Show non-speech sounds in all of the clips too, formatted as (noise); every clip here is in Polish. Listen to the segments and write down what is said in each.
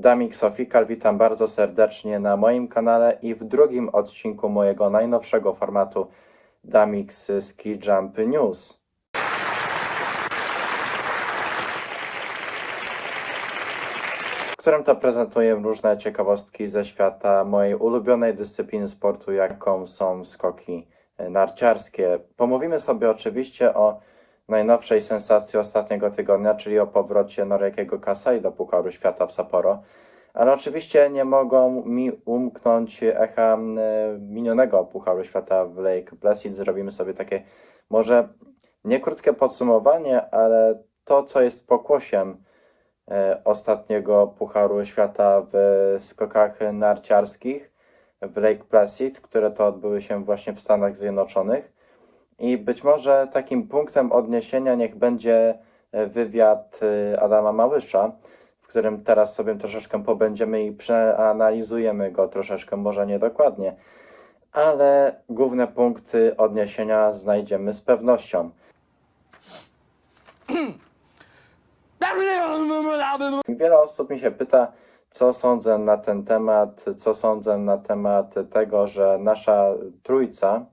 Damix Official, witam bardzo serdecznie na moim kanale i w drugim odcinku mojego najnowszego formatu Damix Ski Jump News. w którym to prezentuję różne ciekawostki ze świata mojej ulubionej dyscypliny sportu, jaką są skoki narciarskie. Pomówimy sobie oczywiście o najnowszej sensacji ostatniego tygodnia, czyli o powrocie Noriakiego Kasai do Pucharu Świata w Sapporo. Ale oczywiście nie mogą mi umknąć echa e, minionego Pucharu Świata w Lake Placid. Zrobimy sobie takie może nie krótkie podsumowanie, ale to, co jest pokłosiem e, ostatniego Pucharu Świata w skokach narciarskich w Lake Placid, które to odbyły się właśnie w Stanach Zjednoczonych. I być może takim punktem odniesienia niech będzie e, wywiad e, Adama Małysza, w którym teraz sobie troszeczkę pobędziemy i przeanalizujemy go troszeczkę, może niedokładnie, ale główne punkty odniesienia znajdziemy z pewnością. Wiele osób mi się pyta, co sądzę na ten temat, co sądzę na temat tego, że nasza trójca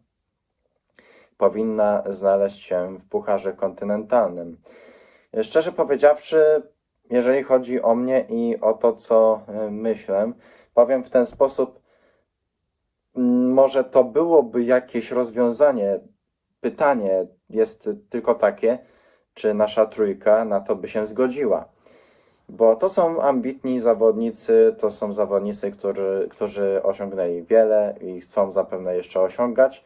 powinna znaleźć się w Pucharze Kontynentalnym. Szczerze powiedziawszy, jeżeli chodzi o mnie i o to, co y, myślę, powiem w ten sposób, mm, może to byłoby jakieś rozwiązanie. Pytanie jest tylko takie, czy nasza trójka na to by się zgodziła. Bo to są ambitni zawodnicy, to są zawodnicy, którzy, którzy osiągnęli wiele i chcą zapewne jeszcze osiągać.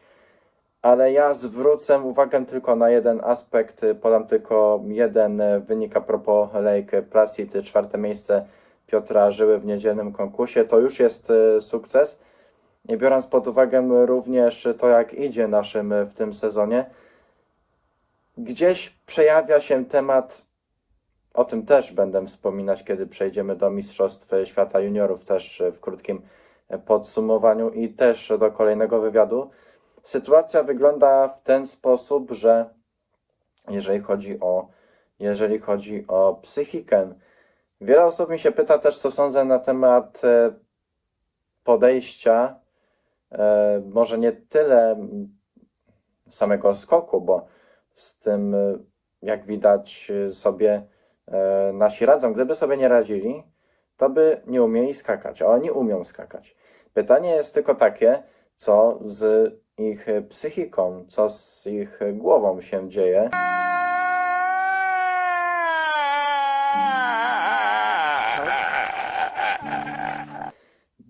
Ale ja zwrócę uwagę tylko na jeden aspekt, podam tylko jeden wynik a propos Lake Placid, czwarte miejsce Piotra Żyły w niedzielnym konkursie, to już jest e, sukces. Biorąc pod uwagę również to, jak idzie naszym w tym sezonie, gdzieś przejawia się temat, o tym też będę wspominać, kiedy przejdziemy do Mistrzostw Świata Juniorów, też w krótkim podsumowaniu i też do kolejnego wywiadu. Sytuacja wygląda w ten sposób, że jeżeli chodzi o, jeżeli chodzi o psychikę, wiele osób mi się pyta też, co sądzę na temat e, podejścia, e, może nie tyle samego skoku, bo z tym, e, jak widać, sobie nasi radzą. Gdyby sobie nie radzili, to by nie umieli skakać, a oni umią skakać. Pytanie jest tylko takie, co z ich psychiką, co z ich głową się dzieje.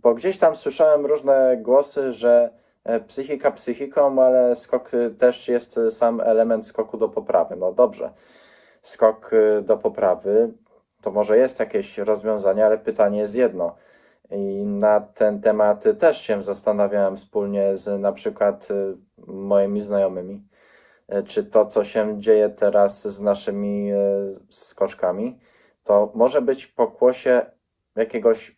Bo gdzieś tam słyszałem różne głosy, że e, psychika psychiką, ale skok y, też jest sam element skoku do poprawy. No dobrze, skok y, do poprawy to może jest jakieś rozwiązanie, ale pytanie jest jedno. I na ten temat też się zastanawiałem wspólnie z na przykład y, moimi znajomymi, y, czy to, co się dzieje teraz z naszymi y, skoczkami, to może być pokłosie jakiegoś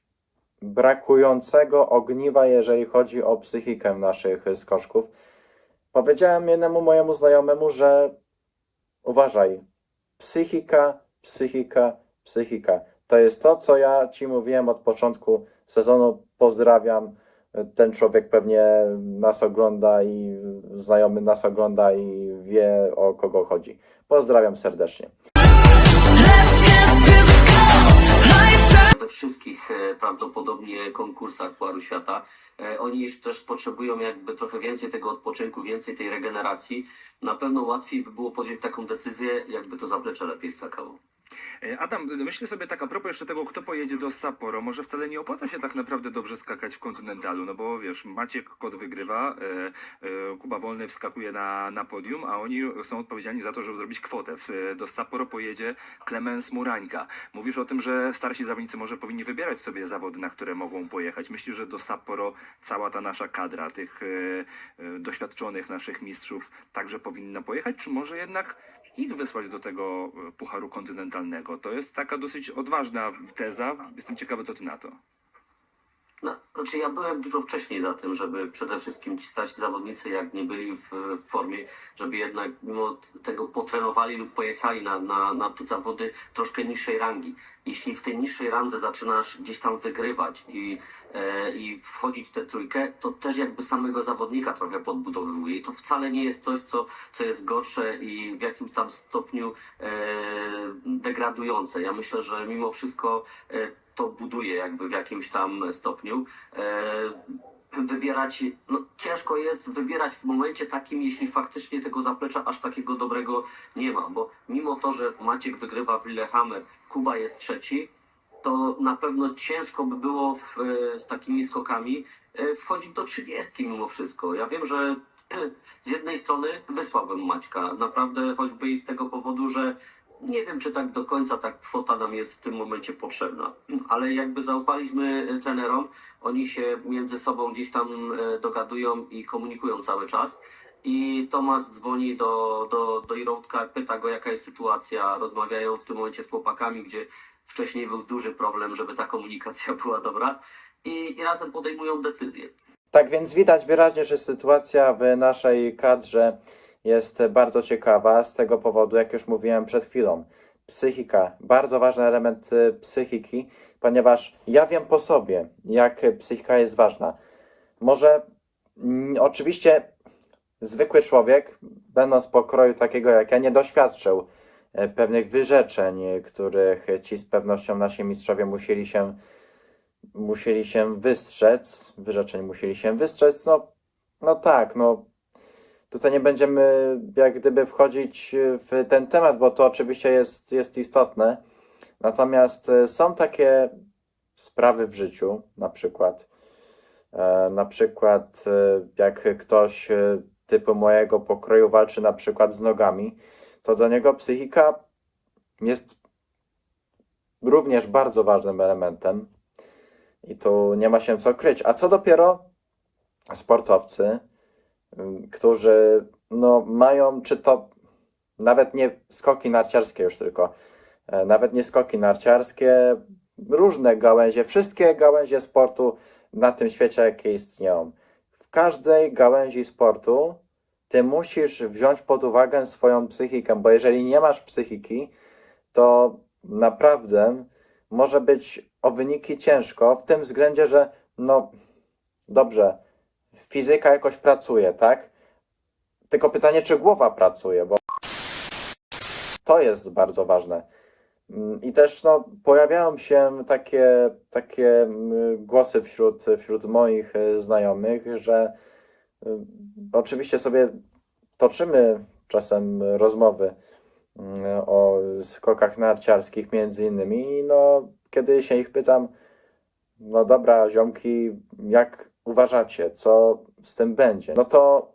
brakującego ogniwa, jeżeli chodzi o psychikę naszych skoczków. Powiedziałem jednemu mojemu znajomemu, że uważaj, psychika, psychika, psychika. To jest to, co ja Ci mówiłem od początku sezonu. Pozdrawiam. Ten człowiek pewnie nas ogląda i znajomy nas ogląda i wie o kogo chodzi. Pozdrawiam serdecznie. we wszystkich e, prawdopodobnie konkursach Pucharu Świata. E, Oni też potrzebują jakby trochę więcej tego odpoczynku, więcej tej regeneracji. Na pewno łatwiej by było podjąć taką decyzję, jakby to zaplecze lepiej skakało. E, Adam, myślę sobie tak a propos jeszcze tego, kto pojedzie do Sapporo, może wcale nie opłaca się tak naprawdę dobrze skakać w kontynentalu, no bo wiesz, Maciek Kot wygrywa, e, e, Kuba Wolny wskakuje na, na podium, a oni są odpowiedzialni za to, żeby zrobić kwotę. W, do Sapporo pojedzie Clemens Murańka. Mówisz o tym, że starsi zawodnicy może powinni wybierać sobie zawody, na które mogą pojechać. Myślisz, że do Sapporo cała ta nasza kadra, tych e, e, doświadczonych naszych mistrzów także powinna pojechać, czy może jednak ich wysłać do tego e, Pucharu Kontynentalnego. To jest taka dosyć odważna teza. Jestem ciekawy, co ty na to. No, znaczy ja byłem dużo wcześniej za tym, żeby przede wszystkim ci starsi zawodnicy, jak nie byli w, w formie, żeby jednak mimo tego potrenowali lub pojechali na, na, na te zawody troszkę niższej rangi. Jeśli w tej niższej randze zaczynasz gdzieś tam wygrywać i, e, i wchodzić w tę trójkę, to też jakby samego zawodnika trochę podbudowywuje. I to wcale nie jest coś, co, co jest gorsze i w jakimś tam stopniu e, degradujące. Ja myślę, że mimo wszystko e, to buduje jakby w jakimś tam stopniu. E, wybierać, no ciężko jest wybierać w momencie takim, jeśli faktycznie tego zaplecza aż takiego dobrego nie ma, bo mimo to, że Maciek wygrywa w Lillehammer, Kuba jest trzeci, to na pewno ciężko by było w, e, z takimi skokami e, wchodzić do 30 mimo wszystko. Ja wiem, że (clears throat) z jednej strony wysłałbym Maćka, naprawdę choćby i z tego powodu, że nie wiem, czy tak do końca ta kwota nam jest w tym momencie potrzebna, ale jakby zaufaliśmy e, trenerom, oni się między sobą gdzieś tam e, dogadują i komunikują cały czas. I Tomasz dzwoni do, do, do Irołtka, pyta go jaka jest sytuacja, rozmawiają w tym momencie z chłopakami, gdzie wcześniej był duży problem, żeby ta komunikacja (laughs) była dobra i, i razem podejmują decyzję. Tak więc widać wyraźnie, że sytuacja w naszej kadrze jest bardzo ciekawa z tego powodu, jak już mówiłem przed chwilą. Psychika, bardzo ważny element y, psychiki, ponieważ ja wiem po sobie, jak psychika jest ważna. Może mm, oczywiście zwykły człowiek, będąc pokroju takiego jak ja, nie doświadczył e, pewnych wyrzeczeń, których ci z pewnością nasi mistrzowie musieli się musieli się wystrzec, wyrzeczeń musieli się wystrzec, no, no tak, no tutaj nie będziemy jak gdyby wchodzić w ten temat, bo to oczywiście jest, jest istotne. Natomiast e, są takie sprawy w życiu, na przykład, e, na przykład e, jak ktoś typu mojego pokroju walczy na przykład z nogami, to dla niego psychika jest również bardzo ważnym elementem. I tu nie ma się co kryć. A co dopiero sportowcy, którzy no, mają, czy to nawet nie skoki narciarskie już tylko, e, nawet nie skoki narciarskie, różne gałęzie, wszystkie gałęzie sportu na tym świecie, jakie istnieją. W każdej gałęzi sportu ty musisz wziąć pod uwagę swoją psychikę, bo jeżeli nie masz psychiki, to naprawdę może być o wyniki ciężko, w tym względzie, że no dobrze, fizyka jakoś pracuje, tak? Tylko pytanie, czy głowa pracuje, bo to jest bardzo ważne. Mm, I też no, pojawiają się takie, takie mm, głosy wśród, wśród moich e, znajomych, że y, oczywiście sobie toczymy czasem rozmowy mm, o skokach narciarskich między innymi. No, kiedy się ich pytam, no dobra, ziomki, jak uważacie, co z tym będzie? No to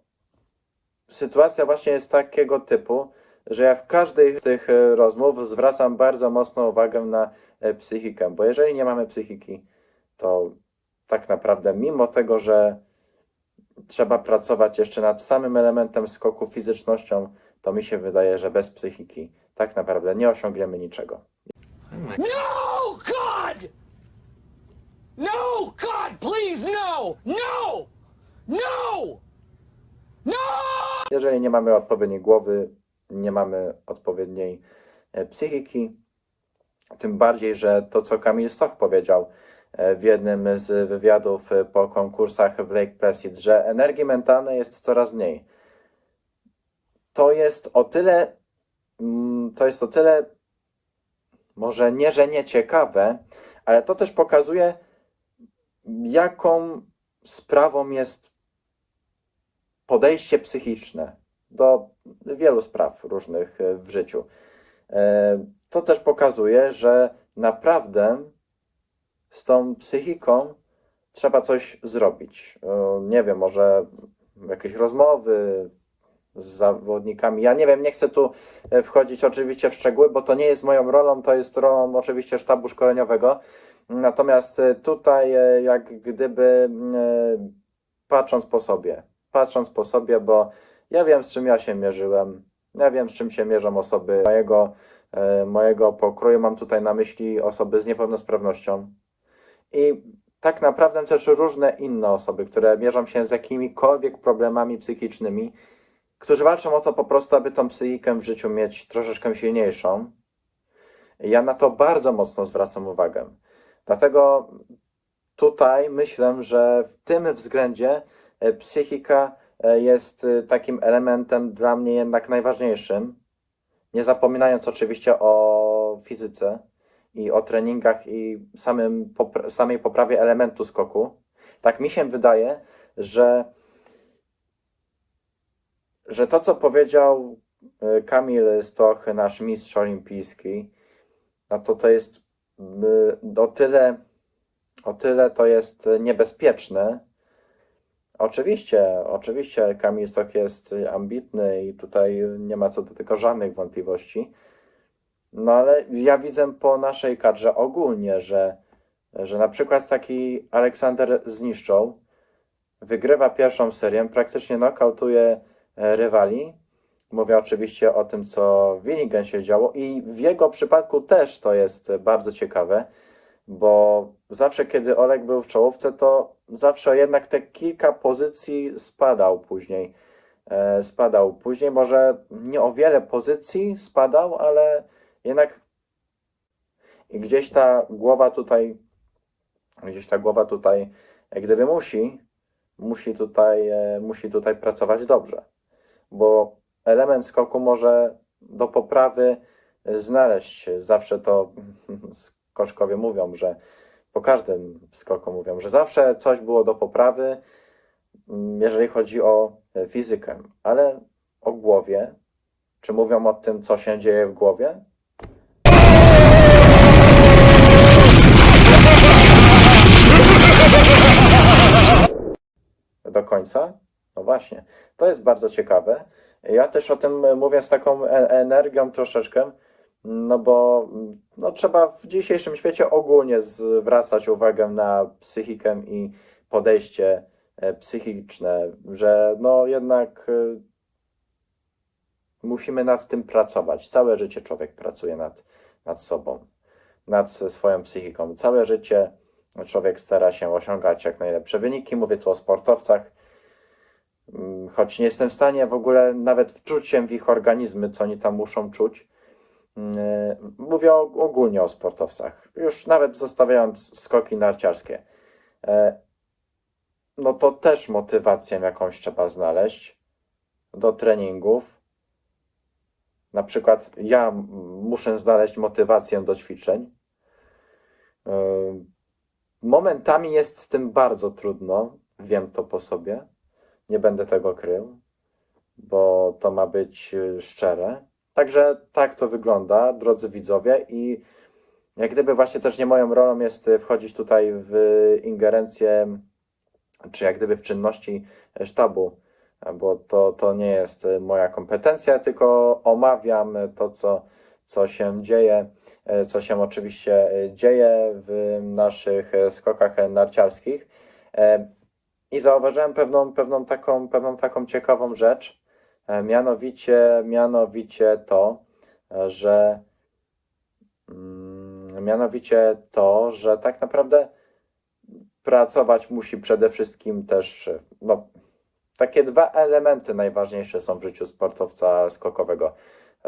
sytuacja właśnie jest takiego typu, że ja w każdej z tych e, rozmów zwracam bardzo mocną uwagę na e, psychikę, bo jeżeli nie mamy psychiki, to tak naprawdę mimo tego, że trzeba pracować jeszcze nad samym elementem skoku fizycznością, to mi się wydaje, że bez psychiki tak naprawdę nie osiągniemy niczego. No, God! No, God, please, no! No! No! No! Jeżeli nie mamy odpowiedniej głowy, nie mamy odpowiedniej e, psychiki, tym bardziej, że to, co Kamil Stoch powiedział e, w jednym z wywiadów e, po konkursach w Lake Placid, że energii mentalnej jest coraz mniej. To jest o tyle, mm, to jest o tyle, może nie, że nie ciekawe, ale to też pokazuje, jaką sprawą jest podejście psychiczne do wielu spraw różnych e, w życiu. E, To też pokazuje, że naprawdę z tą psychiką trzeba coś zrobić. E, Nie wiem, może jakieś rozmowy z zawodnikami. Ja nie wiem, nie chcę tu wchodzić oczywiście w szczegóły, bo to nie jest moją rolą, to jest rolą oczywiście sztabu szkoleniowego. Natomiast e, tutaj, e, jak gdyby e, patrząc po sobie, patrząc po sobie, bo ja wiem, z czym ja się mierzyłem. Ja wiem, z czym się mierzą osoby mojego, mojego pokroju. Mam tutaj na myśli osoby z niepełnosprawnością. I tak naprawdę też różne inne osoby, które mierzą się z jakimikolwiek problemami psychicznymi, którzy walczą o to po prostu, aby tą psychikę w życiu mieć troszeczkę silniejszą. Ja na to bardzo mocno zwracam uwagę. Dlatego tutaj myślę, że w tym względzie e, psychika e, jest e, takim elementem dla mnie jednak najważniejszym. Nie zapominając oczywiście o fizyce i o treningach i samym, samej poprawie elementu skoku. Tak mi się wydaje, że, że to, co powiedział Kamil Stoch, nasz mistrz olimpijski, no to to jest o tyle, o tyle to jest niebezpieczne. Oczywiście, oczywiście Kamil Stoch jest ambitny i tutaj nie ma co do tego żadnych wątpliwości. No ale ja widzę po naszej kadrze ogólnie, że, że na przykład taki Aleksander Zniszczą wygrywa pierwszą serię, praktycznie nokautuje rywali. Mówię oczywiście o tym, co w Willingen się działo i w jego przypadku też to jest bardzo ciekawe, bo zawsze kiedy Olek był w czołówce, to zawsze jednak te kilka pozycji spadał później. E, spadał później, może nie o wiele pozycji spadał, ale jednak gdzieś ta głowa tutaj, gdzieś ta głowa tutaj, jak gdyby musi, musi tutaj, e, musi tutaj pracować dobrze, bo element skoku może do poprawy znaleźć. Zawsze to (laughs) skoczkowie mówią, że po każdym skoku mówią, że zawsze coś było do poprawy, mm, jeżeli chodzi o fizykę, ale o głowie, czy mówią o tym, co się dzieje w głowie? do końca? No właśnie, to jest bardzo ciekawe. Ja też o tym mówię z taką e- energią troszeczkę, no bo no, trzeba w dzisiejszym świecie ogólnie zwracać uwagę na psychikę i podejście e, psychiczne, że no jednak e, musimy nad tym pracować. Całe życie człowiek pracuje nad, nad sobą, nad swoją psychiką. Całe życie człowiek stara się osiągać jak najlepsze wyniki. Mówię tu o sportowcach. Mm, Choć nie jestem w stanie w ogóle nawet wczuć się w ich organizmy, co oni tam muszą czuć. Mm, Mówię o, ogólnie o sportowcach. Już nawet zostawiając skoki narciarskie. E, No to też motywację jakąś trzeba znaleźć do treningów. Na przykład ja muszę znaleźć motywację do ćwiczeń. E, Momentami jest z tym bardzo trudno, wiem to po sobie. Nie będę tego krył, bo to ma być y, szczere. Także tak to wygląda, drodzy widzowie, i jak gdyby właśnie też nie moją rolą jest y, wchodzić tutaj w ingerencję, czy jak gdyby w czynności sztabu, bo to, to nie jest y, moja kompetencja, tylko omawiam to, co, co się dzieje e, co się oczywiście e, dzieje w naszych e, skokach e, narciarskich. I zauważyłem pewną, pewną, taką, pewną taką ciekawą rzecz, e, mianowicie, mianowicie to, e, że mm, mianowicie to, że tak naprawdę pracować musi przede wszystkim też, e, no, takie dwa elementy najważniejsze są w życiu sportowca skokowego,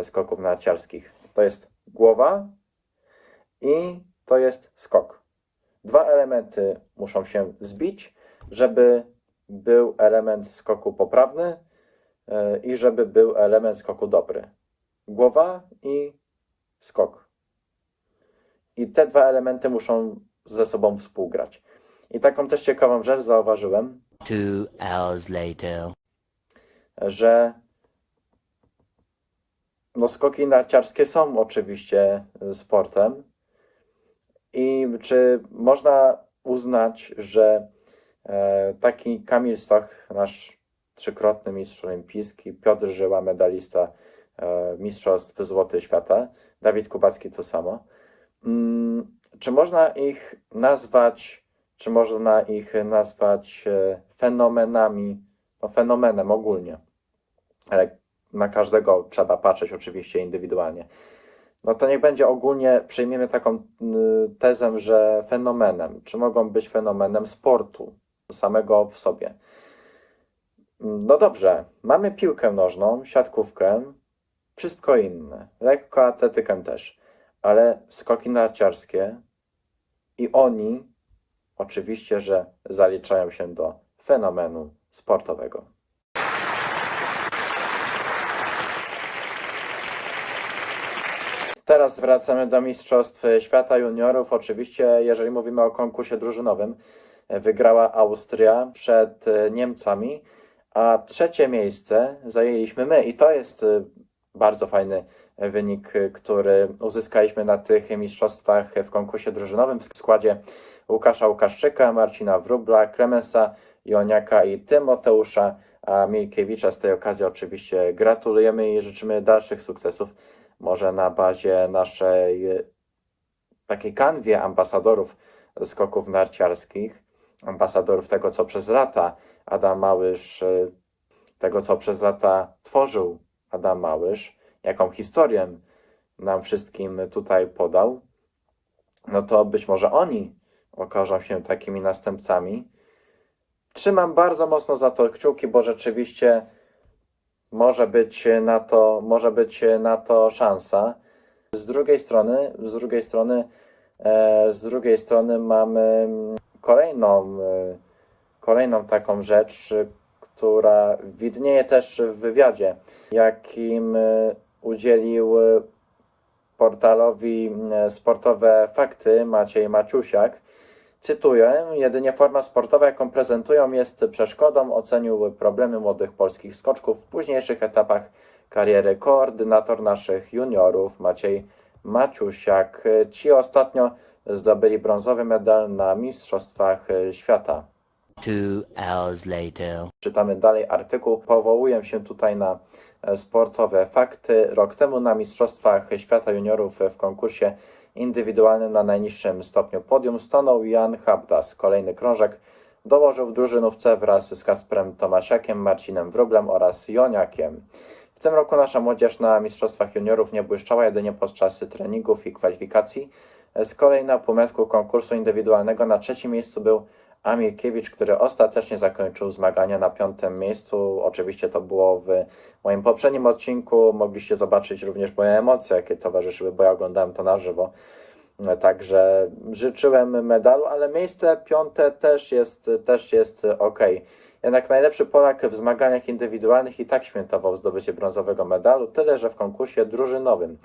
skoków narciarskich. To jest głowa i to jest skok. Dwa elementy muszą się zbić, żeby był element skoku poprawny e, i żeby był element skoku dobry. Głowa i skok. I te dwa elementy muszą ze sobą współgrać. I taką też ciekawą rzecz zauważyłem, Two hours later. że no skoki narciarskie są oczywiście sportem i czy można uznać, że taki Kamil Stoch, nasz trzykrotny mistrz olimpijski, Piotr Żyła, medalista e, Mistrzostw Złoty Świata, Dawid Kubacki to samo, mm, czy można ich nazwać, czy można ich nazwać e, fenomenami, no fenomenem ogólnie, ale na każdego trzeba patrzeć oczywiście indywidualnie. no to niech będzie ogólnie, przyjmiemy taką tezę, że fenomenem, czy mogą być fenomenem sportu samego w sobie. No dobrze, mamy piłkę nożną, siatkówkę, wszystko inne, lekkoatletykę też, ale skoki narciarskie i oni oczywiście, że zaliczają się do fenomenu sportowego. Teraz wracamy do Mistrzostw Świata Juniorów. Oczywiście, jeżeli mówimy o konkursie drużynowym, wygrała Austria przed e, Niemcami, a trzecie miejsce zajęliśmy my. I to jest e, bardzo fajny wynik, e, który uzyskaliśmy na tych mistrzostwach w konkursie drużynowym w składzie Łukasza Łukaszczyka, Marcina Wróbla, Klemensa Joniaka i Tymoteusza Milkiewicza. Z tej okazji oczywiście gratulujemy i życzymy dalszych sukcesów może na bazie naszej takiej kanwie ambasadorów skoków narciarskich, ambasadorów tego, co przez lata Adam Małysz, e, tego, co przez lata tworzył Adam Małysz, jaką historię nam wszystkim tutaj podał, no to być może oni okażą się takimi następcami. Trzymam bardzo mocno za to kciuki, bo rzeczywiście może być na to, może być na to szansa. Z drugiej strony, z drugiej strony, e, z drugiej strony mamy kolejną, e, kolejną taką rzecz, e, która widnieje też w wywiadzie, jakim e, udzielił portalowi Sportowe Fakty Maciej Maciusiak. Cytuję, jedynie forma sportowa, jaką prezentują, jest przeszkodą. Ocenił problemy młodych polskich skoczków w późniejszych etapach kariery. Koordynator naszych juniorów Maciej Maciusiak. Ci ostatnio zdobyli brązowy medal na Mistrzostwach Świata. Two hours later. Czytamy dalej artykuł. Powołuję się tutaj na e, sportowe fakty. Rok temu na Mistrzostwach Świata Juniorów w konkursie indywidualnym na najniższym stopniu podium stanął Jan Habdas. Kolejny krążek dołożył w drużynówce wraz z Kasprem Tomasiakiem, Marcinem Wróblem oraz Joniakiem. W tym roku nasza młodzież na Mistrzostwach Juniorów nie błyszczała jedynie podczas treningów i kwalifikacji. Z kolei na półmetku konkursu indywidualnego na trzecim miejscu był Amirkiewicz, który ostatecznie zakończył zmagania na piątym miejscu. Oczywiście to było w moim poprzednim odcinku. Mogliście zobaczyć również moje emocje, jakie towarzyszyły, bo ja oglądałem to na żywo. Także życzyłem medalu, ale miejsce piąte też jest, też jest ok. Jednak najlepszy Polak w zmaganiach indywidualnych i tak świętował zdobycie brązowego medalu, tyle że w konkursie drużynowym.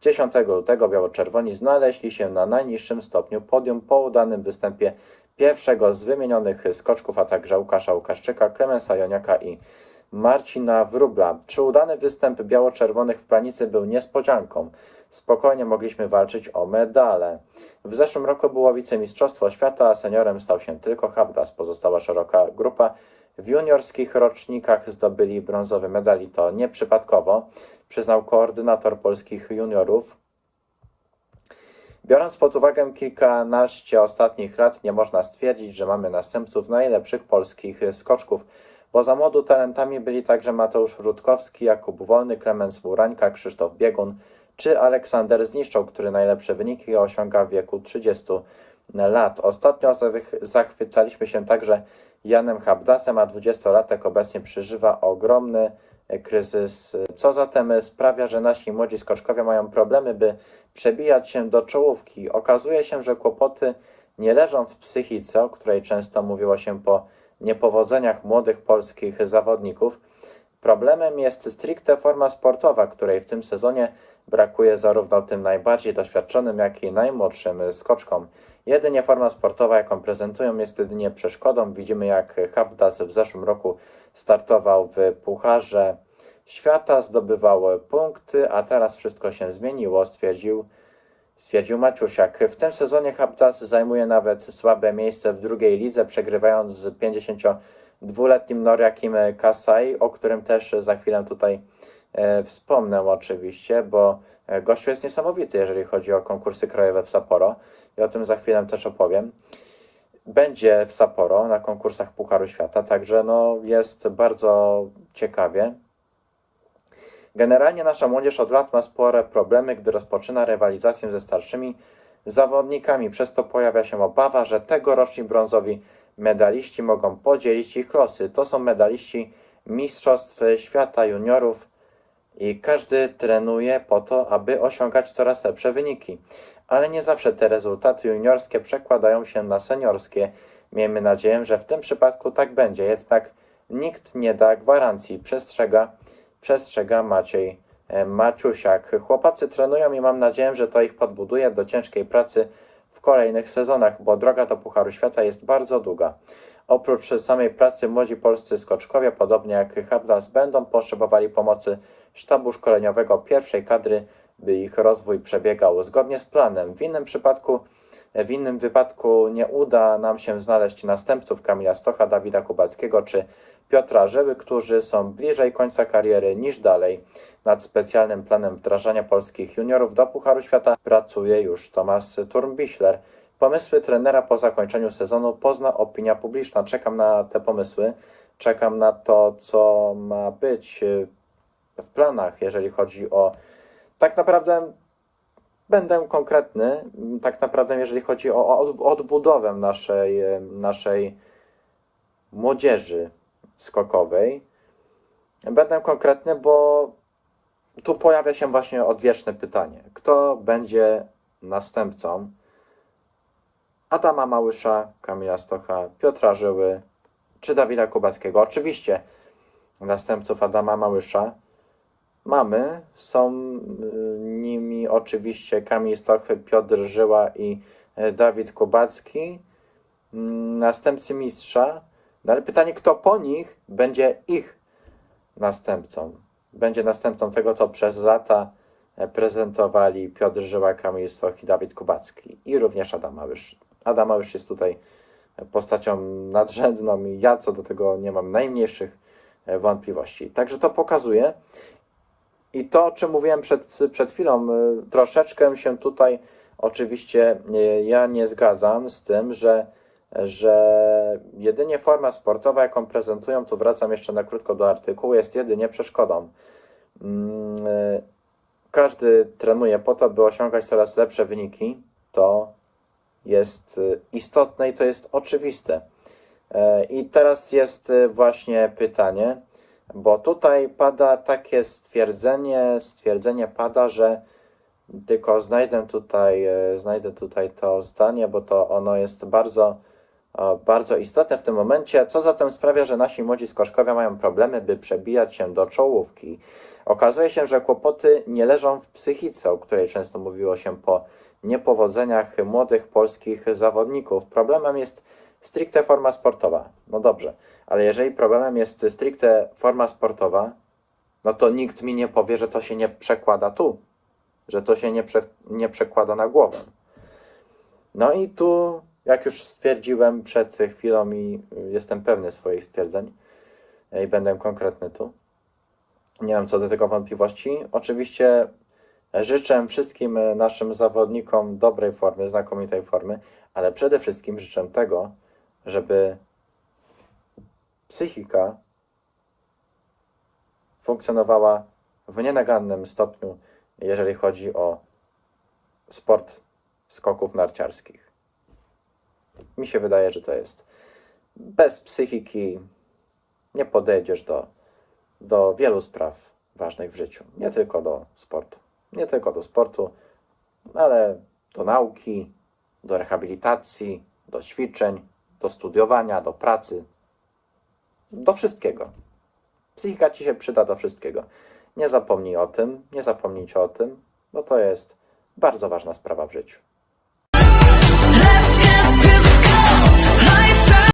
10 lutego biało-czerwoni znaleźli się na najniższym stopniu podium po udanym występie pierwszego z wymienionych skoczków, a także Łukasza Łukaszczyka, Klemensa Joniaka i Marcina Wróbla. Czy udany występ biało-czerwonych w planicy był niespodzianką? Spokojnie mogliśmy walczyć o medale. W zeszłym roku było wicemistrzostwo świata, a seniorem stał się tylko Habdas. Pozostała szeroka grupa. W juniorskich rocznikach zdobyli brązowy medal i to nieprzypadkowo, przyznał koordynator polskich juniorów Biorąc pod uwagę kilkanaście ostatnich lat, nie można stwierdzić, że mamy następców najlepszych polskich skoczków. Poza młodu talentami byli także Mateusz Rutkowski, Jakub Wolny, Klemens Murańka, Krzysztof Biegun czy Aleksander Zniszczą, który najlepsze wyniki osiąga w wieku 30 lat. Ostatnio zach- zachwycaliśmy się także Janem Habdasem, a 20-latek obecnie przeżywa ogromny kryzys, co zatem sprawia, że nasi młodzi skoczkowie mają problemy, by przebijać się do czołówki. Okazuje się, że kłopoty nie leżą w psychice, o której często mówiło się po niepowodzeniach młodych polskich zawodników. Problemem jest stricte forma sportowa, której w tym sezonie brakuje zarówno tym najbardziej doświadczonym, jak i najmłodszym skoczkom. Jedynie forma sportowa, jaką prezentują, jest jedynie przeszkodą. Widzimy, jak Habdas w zeszłym roku startował w Pucharze Świata, zdobywał punkty, a teraz wszystko się zmieniło, stwierdził, stwierdził Maciusiak. W tym sezonie Habdas zajmuje nawet słabe miejsce w drugiej lidze, przegrywając z 52-letnim Noriakim Kasai, o którym też za chwilę tutaj e, wspomnę oczywiście, bo e, gościu jest niesamowity, jeżeli chodzi o konkursy krajowe w Sapporo i o tym za chwilę też opowiem. Będzie w Sapporo na konkursach Pucharu Świata, także no jest bardzo ciekawie. Generalnie nasza młodzież od lat ma spore problemy, gdy rozpoczyna rywalizację ze starszymi zawodnikami. Przez to pojawia się obawa, że tegoroczni brązowi medaliści mogą podzielić ich losy. To są medaliści Mistrzostw Świata Juniorów i każdy trenuje po to, aby osiągać coraz lepsze wyniki. Ale nie zawsze te rezultaty juniorskie przekładają się na seniorskie. Miejmy nadzieję, że w tym przypadku tak będzie, jednak nikt nie da gwarancji. Przestrzega, przestrzega Maciej e, Maciusiak. Chłopacy trenują i mam nadzieję, że to ich podbuduje do ciężkiej pracy w kolejnych sezonach, bo droga do Pucharu Świata jest bardzo długa. Oprócz samej pracy młodzi polscy skoczkowie, podobnie jak Habdas, będą potrzebowali pomocy sztabu szkoleniowego pierwszej kadry, by ich rozwój przebiegał zgodnie z planem. W innym przypadku, w innym wypadku nie uda nam się znaleźć następców Kamila Stocha, Dawida Kubackiego czy Piotra Żyły, którzy są bliżej końca kariery niż dalej. Nad specjalnym planem wdrażania polskich juniorów do Pucharu Świata pracuje już Tomasz Turmbiśler. Pomysły trenera po zakończeniu sezonu pozna opinia publiczna. Czekam na te pomysły. Czekam na to, co ma być w planach, jeżeli chodzi o. Tak naprawdę będę konkretny. Tak naprawdę, jeżeli chodzi o o od- odbudowę naszej, naszej młodzieży skokowej, będę konkretny, bo tu pojawia się właśnie odwieczne pytanie: kto będzie następcą Adama Małysza, Kamila Stocha, Piotra Żyły czy Dawida Kubackiego? Oczywiście następców Adama Małysza mamy. Są y, nimi oczywiście Kamil Stoch, Piotr Żyła i y, Dawid Kubacki. Mm, Następcy mistrza. No ale pytanie, kto po nich będzie ich następcą? Będzie następcą tego, co przez lata e, prezentowali Piotr Żyła, Kamil Stoch i Dawid Kubacki. I również Adam Małysz. Adam Małysz jest tutaj postacią nadrzędną i ja co do tego nie mam najmniejszych e, wątpliwości. Także to pokazuje. I to, o czym mówiłem przed, przed chwilą, y, troszeczkę się tutaj oczywiście y, ja nie zgadzam z tym, że, że jedynie forma sportowa, jaką prezentują, tu wracam jeszcze na krótko do artykułu, jest jedynie przeszkodą. Mm, y, Każdy trenuje po to, by osiągać coraz lepsze wyniki. To jest istotne i to jest oczywiste. E, I teraz jest właśnie pytanie, bo tutaj pada takie stwierdzenie, stwierdzenie pada, że tylko znajdę tutaj, e, znajdę tutaj to zdanie, bo to ono jest bardzo, bardzo istotne w tym momencie. Co zatem sprawia, że nasi młodzi skoczkowie mają problemy, by przebijać się do czołówki? Okazuje się, że kłopoty nie leżą w psychice, o której często mówiło się po niepowodzeniach młodych polskich zawodników. Problemem jest stricte forma sportowa. No dobrze, ale jeżeli problemem jest stricte forma sportowa, no to nikt mi nie powie, że to się nie przekłada tu, że to się nie, prze, nie przekłada na głowę. No i tu, jak już stwierdziłem przed chwilą i jestem pewny swoich stwierdzeń i będę konkretny tu, nie mam co do tego wątpliwości. Oczywiście życzę wszystkim naszym zawodnikom dobrej formy, znakomitej formy, ale przede wszystkim życzę tego, żeby psychika funkcjonowała w nienagannym stopniu, jeżeli chodzi o sport skoków narciarskich. Mi się wydaje, że to jest bez psychiki nie podejdziesz do, do wielu spraw ważnych w życiu. Nie tylko do sportu. Nie tylko do sportu, ale do nauki, do rehabilitacji, do ćwiczeń, do studiowania, do pracy, do wszystkiego. Psychika ci się przyda do wszystkiego. Nie zapomnij o tym, nie zapomnijcie o tym, bo to jest bardzo ważna sprawa w życiu.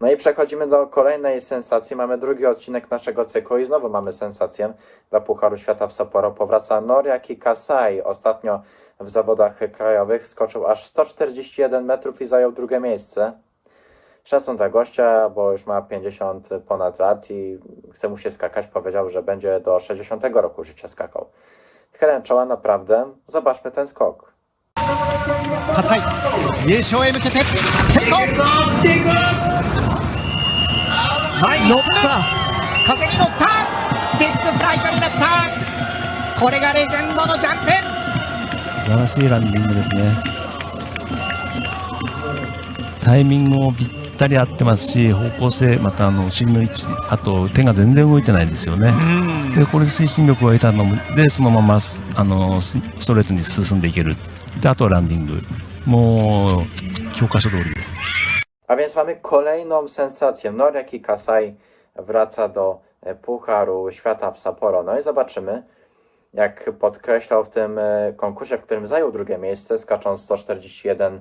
No i przechodzimy do kolejnej sensacji. Mamy drugi odcinek naszego cyklu i znowu mamy sensację dla Pucharu Świata w Sapporo. Powraca Noriaki Kasai. Ostatnio w zawodach krajowych skoczył aż 141 metrów i zajął drugie miejsce Szacun dla gościa, bo już ma 50 ponad lat i chce mu się skakać. Powiedział, że będzie do 60 roku życia skakał. Chylę czoła naprawdę. Zobaczmy ten skok. 葛西優勝へ向けてテイクオフ前に進む風に乗ったビッグフライトになった これがレジェンドのジャンプ素晴らしいランディングですね。タイミングもぴっ たり合ってますし、方向性、またあの、お尻の位置、あと手が全然動いてないんですよね。で、これで推進力を得たので、そのままスあのスストレートに進んでいける。で、あとはランディング。もう、教科書通りです。A więc mamy kolejną sensację. Norek Kasai wraca do e, Pucharu Świata w Sapporo. No i zobaczymy, jak podkreślał w tym e, konkursie, w którym zajął drugie miejsce, skacząc 141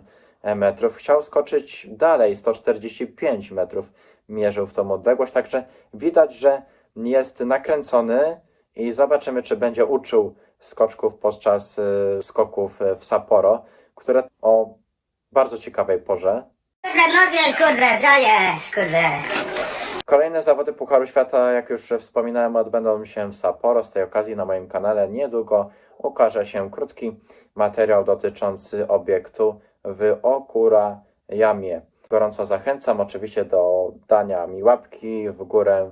metrów. Chciał skoczyć dalej, 145 metrów mierzył w tą odległość, także widać, że jest nakręcony i zobaczymy, czy będzie uczył skoczków podczas e, skoków e, w Sapporo, które o bardzo ciekawej porze. Kolejne zawody Pucharu Świata, jak już wspominałem, odbędą się w Sapporo. Z tej okazji na moim kanale niedługo ukaże się krótki materiał dotyczący obiektu w Okura Jamie. Gorąco zachęcam oczywiście do dania mi łapki w górę,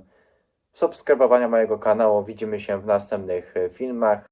subskrybowania mojego kanału. Widzimy się w następnych filmach.